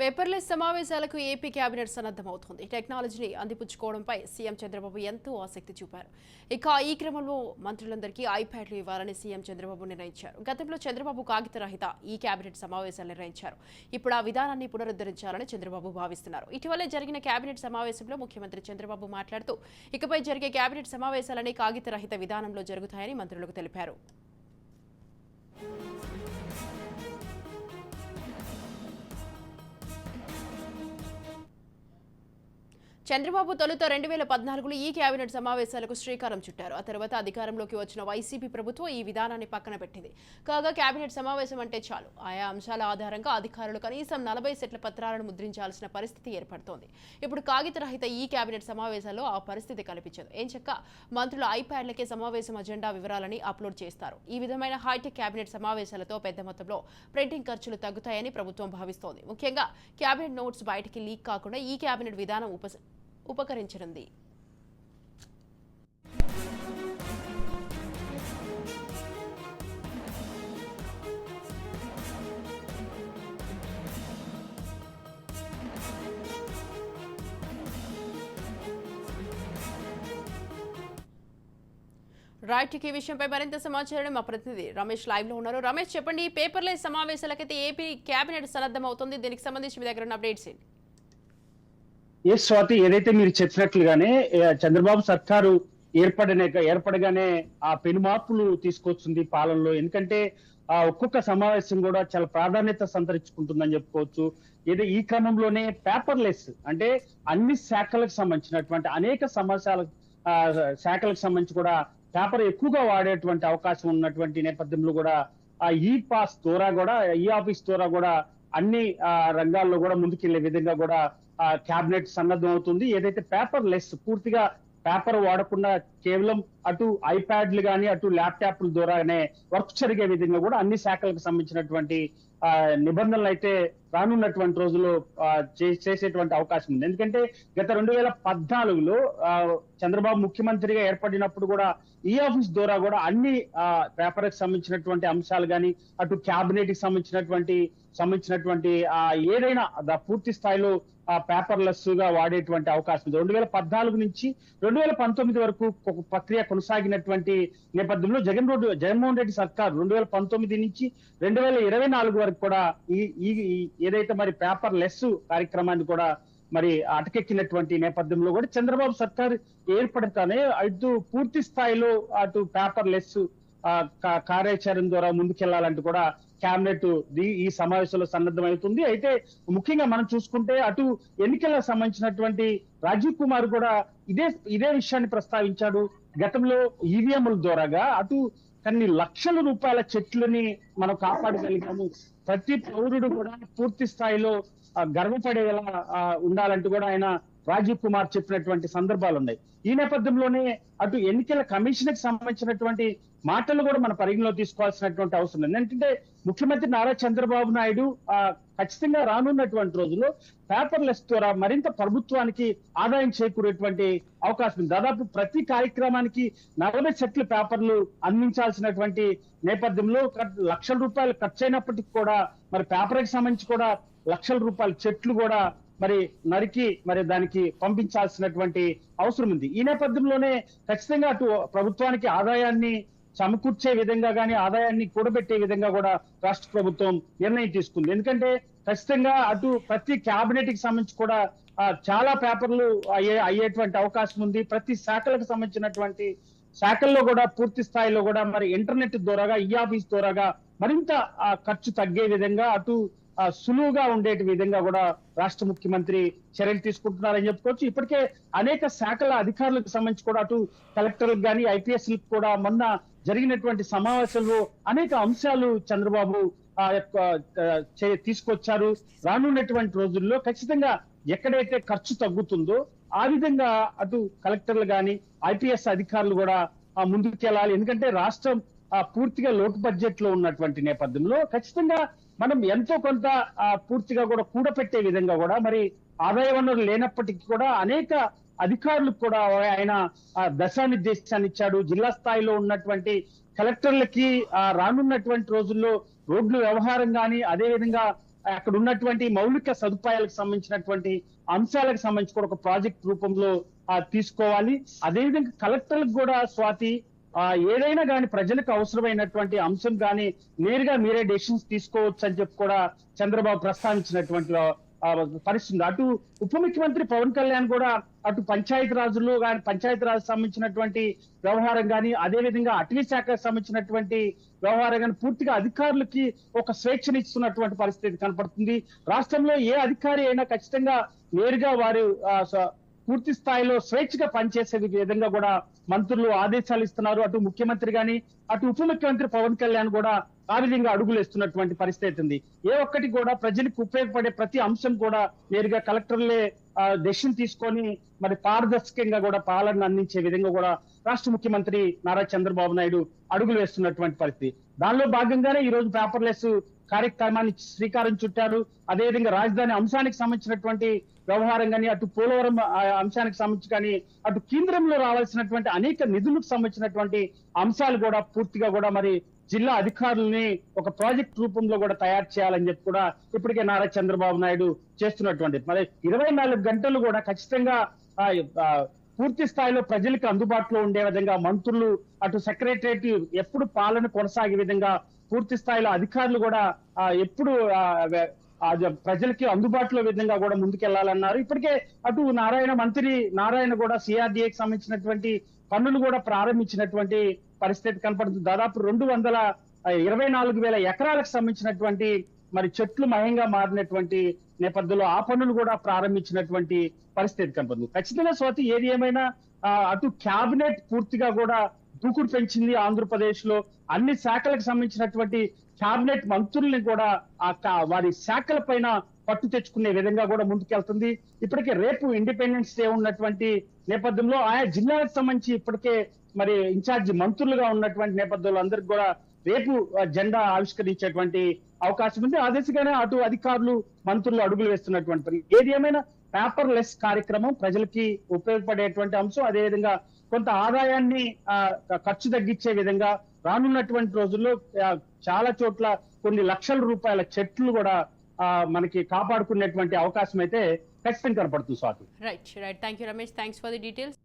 Paperless సమావేశాలకు AP cabinet సన్నద్ధమవుతోంది. టెక్నాలజీని అందిపుచ్చుకోవడంపై CM Chandrababu ఎంతో ఆసక్తి చూపారు. ఇక ఈ క్రమంలో మంత్రులందరికీ ఐప్యాడ్లు ఇవ్వాలని సీఎం చంద్రబాబు నిర్ణయించారు. గతంలో చంద్రబాబు కాగిత రహిత ఈ కేబినెట్ సమావేశాలు నిర్ణయించారు. ఇప్పుడు ఆ విధానాన్ని పునరుద్ధరించాలని చంద్రబాబు భావిస్తున్నారు. ఇటీవలే జరిగిన కేబినెట్ సమావేశంలో ముఖ్యమంత్రి చంద్రబాబు మాట్లాడుతూ ఇకపై జరిగే కేబినెట్ సమావేశాలని కాగిత రహిత విధానంలో జరుగుతాయని మంత్రులకు తెలిపారు. చంద్రబాబు తొలుత రెండు వేల పద్నాలుగులో ఈ కేబినెట్ సమావేశాలకు శ్రీకారం చుట్టారు. ఆ తర్వాత అధికారంలోకి వచ్చిన వైసీపీ ప్రభుత్వం ఈ విధానాన్ని పక్కన పెట్టింది. కాగా కేబినెట్ సమావేశం అంటే చాలు. ఆయా అంశాల ఆధారంగా అధికారులు కనీసం నలభై సెట్ల పత్రాలను ముద్రించాల్సిన పరిస్థితి ఏర్పడుతోంది. ఇప్పుడు కాగిత రహిత ఈ కేబినెట్ సమావేశాల్లో ఆ పరిస్థితి కల్పించదు ఏం చెక్క? మంత్రులు ఐప్యాడ్లకే సమావేశం అజెండా వివరాలని అప్లోడ్ చేస్తారు. ఈ విధమైన హైటెక్ కేబినెట్ సమావేశాలతో పెద్ద మొత్తంలో ప్రింటింగ్ ఖర్చులు తగ్గుతాయని ప్రభుత్వం భావిస్తోంది. ముఖ్యంగా కేబినెట్ నోట్స్ బయటికి లీక్ కాకుండా ఈ కేబినెట్ విధానం ఉప ఉపకరించనుంది. రైట్ ఈ విషయంపై మరింత సమాచారం మా ప్రతినిధి రమేష్ లైవ్లో ఉన్నారు. రమేష్ చెప్పండి పేపర్లెస్ సమావేశాలకైతే ఏపీ కేబినెట్ సన్నద్ధం అవుతుంది దీనికి సంబంధించి మీ దగ్గర ఉన్న అప్డేట్స్ ఏంటి? ఏ స్వాతి ఏదైతే మీరు చెప్పినట్లుగానే చంద్రబాబు సర్కారు ఏర్పడనే ఏర్పడగానే ఆ పెను మార్పులు తీసుకొచ్చింది పాలనలో. ఎందుకంటే ఆ ఒక్కొక్క సమావేశం కూడా చాలా ప్రాధాన్యత సంతరించుకుంటుందని చెప్పుకోవచ్చు. ఏదో ఈ క్రమంలోనే పేపర్లెస్ అంటే అన్ని శాఖలకు సంబంధించినటువంటి అనేక సమస్యల శాఖలకు సంబంధించి కూడా పేపర్ ఎక్కువగా వాడేటువంటి అవకాశం ఉన్నటువంటి నేపథ్యంలో కూడా ఆ ఈ పాస్ ద్వారా కూడా ఈ ఆఫీస్ ద్వారా కూడా అన్ని రంగాల్లో కూడా ముందుకెళ్ళే విధంగా కూడా క్యాబినెట్ సన్నద్ధం అవుతుంది. ఏదైతే పేపర్ లెస్ పూర్తిగా పేపర్ వాడకుండా కేవలం అటు ఐప్యాడ్లు కానీ అటు ల్యాప్టాప్ల ద్వారానే వర్క్ జరిగే విధంగా కూడా అన్ని శాఖలకు సంబంధించినటువంటి ఆ, నిబంధనలు అయితే రానున్నటువంటి రోజుల్లో చే- చేసేటువంటి అవకాశం ఉంది. ఎందుకంటే గత రెండు వేల పద్నాలుగులో చంద్రబాబు ముఖ్యమంత్రిగా ఏర్పడినప్పుడు కూడా ఈ ఆఫీస్ ద్వారా కూడా అన్ని పేపర్కి సంబంధించినటువంటి అంశాలు కానీ అటు క్యాబినెట్కి సంబంధించినటువంటి సంబంధించినటువంటి ఆ ఏదైనా పూర్తి స్థాయిలో పేపర్లెస్గా వాడేటువంటి అవకాశం ఉంది. రెండు వేల పద్నాలుగు నుంచి రెండు వేల పంతొమ్మిది వరకు ప్రక్రియ కొనసాగినటువంటి నేపథ్యంలో జగన్ రోడ్డు జగన్మోహన్ రెడ్డి సర్కార్ రెండు వేల పంతొమ్మిది నుంచి రెండు వేల ఇరవై నాలుగు వరకు కూడా ఈ ఈ ఈ- ఏదైతే మరి పేపర్ లెస్ కార్యక్రమాన్ని కూడా మరి అటకెక్కినటువంటి నేపథ్యంలో కూడా చంద్రబాబు సర్కార్ ఏర్పడతానే అటు పూర్తి స్థాయిలో అటు పేపర్ లెస్ కార్యాచరణ ద్వారా ముందుకెళ్ళాలంటూ కూడా కేబినెట్ ఈ సమావేశంలో సన్నద్ధమవుతుంది. అయితే ముఖ్యంగా మనం చూసుకుంటే అటు ఎన్నికలకు సంబంధించినటువంటి రాజీవ్ కుమార్ కూడా ఇదే ఇదే విషయాన్ని ప్రస్తావించాడు. గతంలో ఈవీఎంల ద్వారాగా అటు కొన్ని లక్షల రూపాయల చెట్లని మనం కాపాడగలిగాము. ప్రతి పౌరుడు కూడా పూర్తి స్థాయిలో గర్వపడేలా ఉండాలంటూ కూడా ఆయన రాజీవ్ కుమార్ చెప్పినటువంటి సందర్భాలు ఉన్నాయి ఈ నేపథ్యంలోనే అటు ఎన్నికల కమిషన్కి సంబంధించినటువంటి మాటలు కూడా మన పరిగణలో తీసుకోవాల్సినటువంటి అవసరం ఉంది. ఎందుకంటే ముఖ్యమంత్రి నారా చంద్రబాబు నాయుడు ఆ, ఖచ్చితంగా రానున్నటువంటి రోజుల్లో పేపర్లెస్ ద్వారా మరింత ప్రభుత్వానికి ఆదాయం చేకూరేటువంటి అవకాశం ఉంది. దాదాపు ప్రతి కార్యక్రమానికి నలభై సెట్ల పేపర్లు అందించాల్సినటువంటి నేపథ్యంలో లక్షల రూపాయలు ఖర్చు అయినప్పటికీ కూడా మరి పేపర్కి సంబంధించి కూడా లక్షల రూపాయల చెట్లు కూడా మరి నరికి మరి దానికి పంపించాల్సినటువంటి అవసరం ఉంది. ఈ నేపథ్యంలోనే ఖచ్చితంగా అటు ప్రభుత్వానికి ఆదాయాన్ని సమకూర్చే విధంగా కానీ ఆదాయాన్ని కూడబెట్టే విధంగా కూడా రాష్ట్ర ప్రభుత్వం నిర్ణయం తీసుకుంది. ఎందుకంటే ఖచ్చితంగా అటు ప్రతి క్యాబినెట్కి సంబంధించి కూడా చాలా పేపర్లు అయ్యే అయ్యేటువంటి అవకాశం ఉంది. ప్రతి శాఖలకు సంబంధించినటువంటి శాఖల్లో కూడా పూర్తి స్థాయిలో కూడా మరి ఇంటర్నెట్ ద్వారాగా ఈ ఆఫీస్ ద్వారాగా మరింత ఖర్చు తగ్గే విధంగా అటు సులువుగా ఉండేటి విధంగా కూడా రాష్ట్ర ముఖ్యమంత్రి చర్యలు తీసుకుంటున్నారని చెప్పుకోవచ్చు. ఇప్పటికే అనేక శాఖల అధికారులకు సంబంధించి కూడా అటు కలెక్టర్లకు కానీ ఐపీఎస్ కూడా మొన్న జరిగినటువంటి సమావేశంలో అనేక అంశాలు చంద్రబాబు ఆ యొక్క తీసుకొచ్చారు. రానున్నటువంటి రోజుల్లో ఖచ్చితంగా ఎక్కడైతే ఖర్చు తగ్గుతుందో ఆ విధంగా అటు కలెక్టర్లు కానీ ఐపీఎస్ అధికారులు కూడా ముందుకు ముందుకెళ్ళాలి. ఎందుకంటే రాష్ట్రం పూర్తిగా లోటు బడ్జెట్లో ఉన్నటువంటి నేపథ్యంలో ఖచ్చితంగా మనం ఎంతో కొంత పూర్తిగా కూడా కూడపెట్టే విధంగా కూడా మరి ఆదాయ వనరులు లేనప్పటికీ కూడా అనేక అధికారులకు కూడా ఆయన దశానిర్దేశాన్ని ఇచ్చాడు. జిల్లా స్థాయిలో ఉన్నటువంటి కలెక్టర్లకి ఆ, రానున్నటువంటి రోజుల్లో రోడ్లు వ్యవహారం కానీ అదే విధంగా అక్కడ ఉన్నటువంటి మౌలిక సదుపాయాలకు సంబంధించినటువంటి అంశాలకు సంబంధించి కూడా ఒక ప్రాజెక్ట్ రూపంలో తీసుకోవాలి. అదేవిధంగా కలెక్టర్లకు కూడా స్వాతి ఏదైనా కానీ ప్రజలకు అవసరమైనటువంటి అంశం కానీ నేరుగా మీరే డెసిషన్స్ తీసుకోవచ్చు అని చెప్పి కూడా చంద్రబాబు ప్రస్తావించినటువంటి పరిస్థితి అటు ఉప ముఖ్యమంత్రి పవన్ కళ్యాణ్ కూడా అటు పంచాయతీ రాజులు కానీ పంచాయతీ రాజు సంబంధించినటువంటి వ్యవహారం కానీ అదే విధంగా అటవీ శాఖకు సంబంధించినటువంటి వ్యవహారం కానీ పూర్తిగా అధికారులకి ఒక స్వేచ్ఛనిస్తున్నటువంటి పరిస్థితి కనపడుతుంది. రాష్ట్రంలో ఏ అధికారి అయినా ఖచ్చితంగా నేరుగా వారు పూర్తి స్థాయిలో స్వేచ్ఛగా పనిచేసే విధంగా కూడా మంత్రులు ఆదేశాలు ఇస్తున్నారు. అటు ముఖ్యమంత్రి గాని అటు ఉప ముఖ్యమంత్రి పవన్ కళ్యాణ్ కూడా ఆ విధంగా అడుగులు ఇస్తున్నటువంటి పరిస్థితి ఉంది. ఏ ఒక్కటి కూడా ప్రజలకు ఉపయోగపడే ప్రతి అంశం కూడా నేరుగా కలెక్టర్లే డెసిషన్ తీసుకొని మరి పారదర్శకంగా కూడా పాలన అందించే విధంగా కూడా రాష్ట్ర ముఖ్యమంత్రి నారా చంద్రబాబు నాయుడు అడుగులు వేస్తున్నటువంటి పరిస్థితి. దానిలో భాగంగానే ఈ రోజు పేపర్లెస్ కార్యక్రమాన్ని శ్రీకారం చుట్టారు. అదేవిధంగా రాజధాని అంశానికి సంబంధించినటువంటి వ్యవహారం కానీ అటు పోలవరం అంశానికి సంబంధించి కానీ అటు కేంద్రంలో రావాల్సినటువంటి అనేక నిధులకు సంబంధించినటువంటి అంశాలు కూడా పూర్తిగా కూడా మరి జిల్లా అధికారులని ఒక ప్రాజెక్ట్ రూపంలో కూడా తయారు చేయాలని చెప్పి కూడా ఇప్పటికే నారా చంద్రబాబు నాయుడు చేస్తున్నటువంటి. మరి ఇరవై నాలుగు గంటలు కూడా ఖచ్చితంగా పూర్తి స్థాయిలో ప్రజలకు అందుబాటులో ఉండే విధంగా మంత్రులు అటు సెక్రటరేట్ ఎప్పుడు పాలన కొనసాగే విధంగా పూర్తి స్థాయిలో అధికారులు కూడా ఎప్పుడు ప్రజలకి అందుబాటులో విధంగా కూడా ముందుకెళ్ళాలన్నారు. ఇప్పటికే అటు నారాయణ మంత్రి నారాయణ కూడా సిఆర్డిఏకి సంబంధించినటువంటి పనులు కూడా ప్రారంభించినటువంటి పరిస్థితి కనపడుతుంది. దాదాపు రెండు వందల ఇరవై నాలుగు వేల ఎకరాలకు సంబంధించినటువంటి మరి చెట్లు మయంగా మారినటువంటి నేపథ్యంలో ఆ పనులు కూడా ప్రారంభించినటువంటి పరిస్థితి కనపడుతుంది. ఖచ్చితంగా స్వాతి ఏది ఏమైనా అటు క్యాబినెట్ పూర్తిగా కూడా దూకుడు పెంచింది ఆంధ్రప్రదేశ్లో అన్ని శాఖలకు సంబంధించినటువంటి క్యాబినెట్ మంత్రుల్ని కూడా ఆ వారి శాఖల పైన పట్టు తెచ్చుకునే విధంగా కూడా ముందుకెళ్తుంది. ఇప్పటికే రేపు ఇండిపెండెన్స్ డే ఉన్నటువంటి నేపథ్యంలో ఆయా జిల్లాలకు సంబంధించి ఇప్పటికే మరి ఇన్ఛార్జి మంత్రులుగా ఉన్నటువంటి నేపథ్యంలో అందరికి కూడా రేపు జెండా ఆవిష్కరించేటువంటి అవకాశం ఉంది. ఆ దిశగానే అటు అధికారులు మంత్రులు అడుగులు వేస్తున్నటువంటి ఏది ఏమైనా పేపర్ లెస్ కార్యక్రమం ప్రజలకి ఉపయోగపడేటువంటి అంశం. అదేవిధంగా కొంత ఆదాయాన్ని ఆ, ఖర్చు తగ్గించే విధంగా రానున్నటువంటి రోజుల్లో చాలా చోట్ల కొన్ని లక్షల రూపాయల చెట్లు కూడా ఆ, మనకి కాపాడుకునేటువంటి అవకాశం అయితే ఖచ్చితంగా కనపడుతుంది Swathi. Right right thank you Ramesh thanks for the details